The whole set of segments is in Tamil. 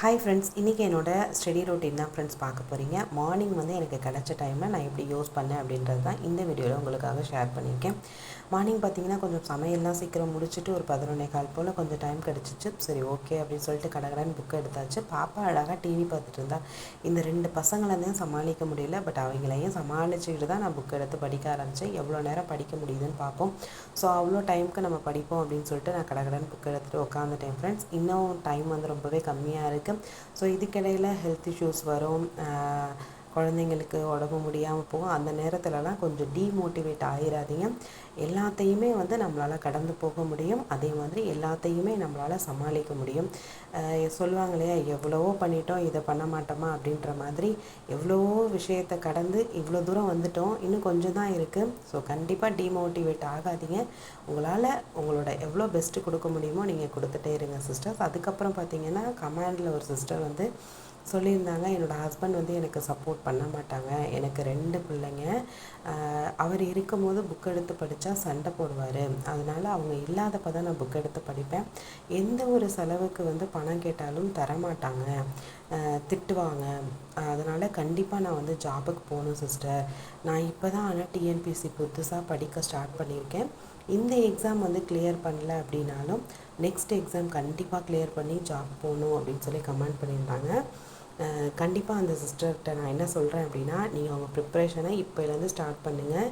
ஹாய் ஃப்ரெண்ட்ஸ் இன்றைக்கி என்னோடய ஸ்டடி ரொட்டீன் தான் ஃப்ரெண்ட்ஸ் பார்க்க போகிறீங்க மார்னிங் வந்து எனக்கு கிடச்ச டைமில் நான் எப்படி யூஸ் பண்ணேன் அப்படின்றது தான் இந்த வீடியோவில் உங்களுக்காக ஷேர் பண்ணியிருக்கேன். மார்னிங் பார்த்தீங்கன்னா கொஞ்சம் சமையல்லாம் சீக்கிரம் முடிச்சுட்டு ஒரு பதினொன்னே கால் போல் கொஞ்சம் டைம் கிடச்சிச்சு. சரி ஓகே அப்படின்னு சொல்லிட்டு கடகடன்னு புக் எடுத்தாச்சு. பாப்பா அழகாக டிவி பார்த்துட்டு இருந்தா. இந்த ரெண்டு பசங்களையும் சமாளிக்க முடியல பட் அவங்களையும் சமாளிச்சுக்கிட்டு தான் நான் புக் எடுத்து படிக்க ஆரம்பித்தேன் எவ்வளோ நேரம் படிக்க முடியுதுன்னு பார்ப்போம். ஸோ அவ்வளோ டைமுக்கு நம்ம படிப்போம் அப்படின்னு சொல்லிட்டு நான் கடகடன்னு புக் எடுத்துகிட்டு உட்காந்துட்டேன் ஃப்ரெண்ட்ஸ் இன்னும் டைம் வந்து ரொம்பவே கம்மியாக இருக்குது ஸோ இதுக்கிடையில் ஹெல்த் இஷ்யூஸ் வரும் குழந்தைங்களுக்கு உடம்பு முடியாமல் போகும். அந்த நேரத்துலலாம் கொஞ்சம் டீமோட்டிவேட் ஆகிடாதீங்க எல்லாத்தையுமே வந்து நம்மளால் கடந்து போக முடியும். அதே மாதிரி எல்லாத்தையுமே நம்மளால் சமாளிக்க முடியும். சொல்லுவாங்க இல்லையா எவ்வளவோ பண்ணிட்டோம் இதை பண்ண மாட்டோமா அப்படின்ற மாதிரி எவ்வளவோ விஷயத்தை கடந்து இவ்வளோ தூரம் வந்துட்டோம். இன்னும் கொஞ்சம் தான் இருக்குது ஸோ கண்டிப்பாக டீமோட்டிவேட் ஆகாதீங்க. உங்களால் உங்களோட எவ்வளோ பெஸ்ட்டு கொடுக்க முடியுமோ நீங்கள் கொடுத்துட்டே இருங்க சிஸ்டர்ஸ் அதுக்கப்புறம் பார்த்தீங்கன்னா கமாண்டில் ஒரு சிஸ்டர் வந்து சொல்லியிருந்தாங்க என்னோடய ஹஸ்பண்ட் வந்து எனக்கு சப்போர்ட் பண்ண மாட்டாங்க. எனக்கு ரெண்டு பிள்ளைங்க. அவர் இருக்கும்போது புக் எடுத்து படித்தா சண்டை போடுவார். அதனால் அவங்க இல்லாதப்போ தான் நான் புக் எடுத்து படிப்பேன். எந்த ஒரு செலவுக்கு வந்து பணம் கேட்டாலும் தரமாட்டாங்க. திட்டுவாங்க. அதனால் கண்டிப்பாக நான் வந்து ஜாபுக்கு போகணும் சிஸ்டர் நான் இப்போ தான் ஆனால் டிஎன்பிசி புதுசாக படிக்க ஸ்டார்ட் பண்ணியிருக்கேன். இந்த எக்ஸாம் வந்து கிளியர் பண்ணல அப்படின்னாலும் நெக்ஸ்ட் எக்ஸாம் கண்டிப்பாக கிளியர் பண்ணி ஜாப் போகணும் அப்படின்னு சொல்லி கமெண்ட் பண்ணியிருந்தாங்க. கண்டிப்பாக அந்த சிஸ்டர்கிட்ட நான் என்ன சொல்கிறேன் அப்படின்னா நீங்கள் அவங்க ப்ரிப்ரேஷனை இப்போலேருந்து ஸ்டார்ட் பண்ணுங்கள்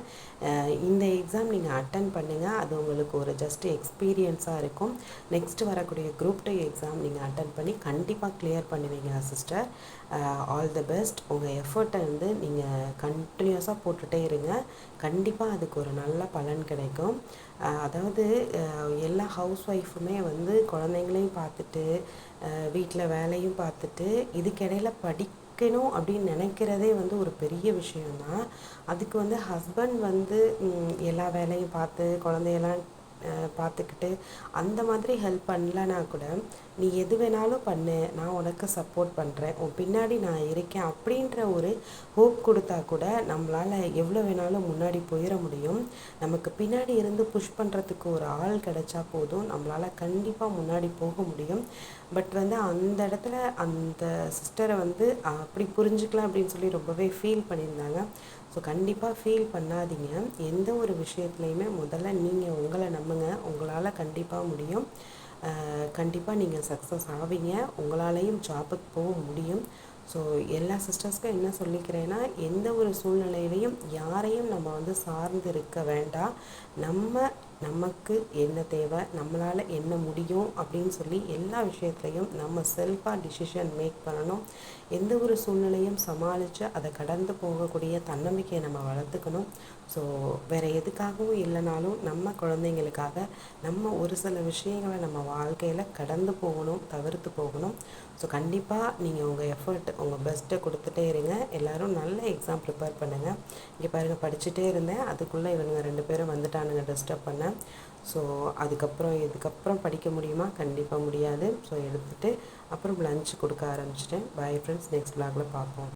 இந்த எக்ஸாம் நீங்கள் அட்டன் பண்ணுங்கள் அது உங்களுக்கு ஒரு ஜஸ்ட் எக்ஸ்பீரியன்ஸாக இருக்கும். நெக்ஸ்ட் வரக்கூடிய குரூப் டூ எக்ஸாம் நீங்கள் அட்டன் பண்ணி கண்டிப்பாக கிளியர் பண்ணுவீங்க சிஸ்டர் ஆல் த பெஸ்ட் உங்கள் எஃபர்ட்டை வந்து நீங்கள் கண்டினியூஸாக போட்டுகிட்டே இருங்க. கண்டிப்பாக அதுக்கு ஒரு நல்ல பலன் கிடைக்கும். அதாவது எல்லா ஹவுஸ் ஒய்ஃபுமே வந்து குழந்தைங்களையும் பார்த்துட்டு வீட்டில் வேலையும் பார்த்துட்டு வேலை படிக்கணும் அப்படின்னு நினைக்கிறதே வந்து ஒரு பெரிய விஷயம்தான். அதுக்கு வந்து ஹஸ்பண்ட் வந்து எல்லா வேலையும் பார்த்து குழந்தையெல்லாம் பார்த்துக்கிட்டு அந்த மாதிரி ஹெல்ப் பண்ணலனா கூட நீ எது வேணாலும் பண்ணு நான் உனக்கு சப்போர்ட் பண்ணுறேன் உன் பின்னாடி நான் இருக்கேன் அப்படின்ற ஒரு ஹோப் கொடுத்தா கூட நம்மளால் எவ்வளோ வேணாலும் முன்னாடி போயிட முடியும். நமக்கு பின்னாடி இருந்து புஷ் பண்ணுறதுக்கு ஒரு ஆள் கிடைச்சா போதும் நம்மளால் கண்டிப்பாக முன்னாடி போக முடியும். பட் வந்து அந்த இடத்துல அந்த சிஸ்டரை வந்து அப்படி புரிஞ்சுக்கலாம் அப்படின்னு சொல்லி ரொம்பவே ஃபீல் பண்ணியிருந்தாங்க. ஸோ கண்டிப்பாக ஃபீல் பண்ணாதீங்க. எந்த ஒரு விஷயத்துலையுமே முதல்ல நீங்கள் உங்களை நம்புங்க. உங்களால் கண்டிப்பாக முடியும். கண்டிப்பாக நீங்கள் சக்ஸஸ் ஆவீங்க. உங்களாலேயும் ஜாபுக்கு போக முடியும். ஸோ எல்லா சிஸ்டர்ஸ்க்கும் என்ன சொல்லிக்கிறேன்னா எந்த ஒரு சூழ்நிலையிலையும் யாரையும் நம்ம வந்து சார்ந்து இருக்க வேண்டாம். நம்ம நமக்கு என்ன தேவை நம்மளால் என்ன முடியும் அப்படின்னு சொல்லி எல்லா விஷயத்துலையும் நம்ம செல்ஃபாக டிசிஷன் மேக் பண்ணணும். எந்த ஒரு சூழ்நிலையும் சமாளித்து அதை கடந்து போகக்கூடிய தன்னம்பிக்கையை நம்ம வளர்த்துக்கணும். ஸோ வேறு எதுக்காகவும் இல்லைனாலும் நம்ம குழந்தைங்களுக்காக நம்ம ஒரு சில விஷயங்களை நம்ம வாழ்க்கையில் கடந்து போகணும் தவிர்த்து போகணும். ஸோ கண்டிப்பாக நீங்கள் உங்கள் எஃபர்ட் உங்கள் பெஸ்ட்டை கொடுத்துட்டே இருங்க. எல்லோரும் நல்ல எக்ஸாம் ப்ரிப்பேர் பண்ணுங்கள் இங்கே பாருங்கள் படிச்சுட்டே இருந்தேன். அதுக்குள்ளே இவங்க ரெண்டு பேரும் வந்துட்டானுங்க டிஸ்டர்ப் பண்ண. ஸோ அதுக்கப்புறம் இதுக்கப்புறம் படிக்க முடியுமா? கண்டிப்பாக முடியாது. ஸோ எடுத்துகிட்டு அப்புறம் லஞ்ச் கொடுக்க ஆரம்பிச்சிட்டேன். பாய் ஃப்ரெண்ட்ஸ் நெக்ஸ்ட் பிளாக்ல பார்ப்போம்.